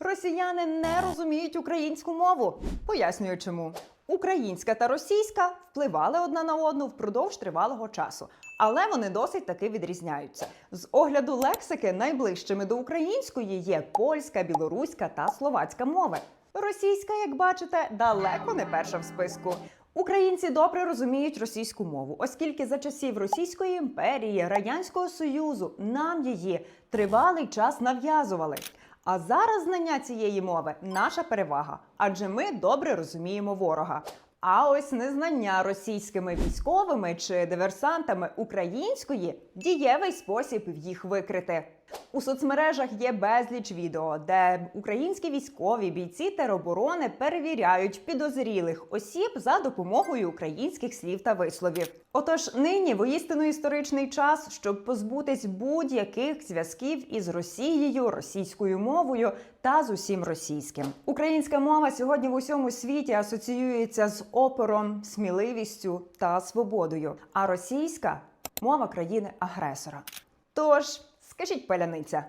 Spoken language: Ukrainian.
Росіяни не розуміють українську мову. Пояснюю чому. Українська та російська впливали одна на одну впродовж тривалого часу, але вони досить таки відрізняються. З огляду лексики найближчими до української є польська, білоруська та словацька мови. Російська, як бачите, далеко не перша в списку. Українці добре розуміють російську мову, оскільки за часів Російської імперії, Радянського Союзу нам її тривалий час нав'язували. А зараз знання цієї мови наша перевага, адже ми добре розуміємо ворога. А ось незнання російськими військовими чи диверсантами української дієвий спосіб їх викрити. У соцмережах є безліч відео, де українські військові бійці тероборони перевіряють підозрілих осіб за допомогою українських слів та висловів. Отож, нині воістину історичний час, щоб позбутись будь-яких зв'язків із Росією, російською мовою та з усім російським. Українська мова сьогодні в усьому світі асоціюється з опором, сміливістю та свободою, а російська мова країни-агресора. Тож, скажіть, паляниця,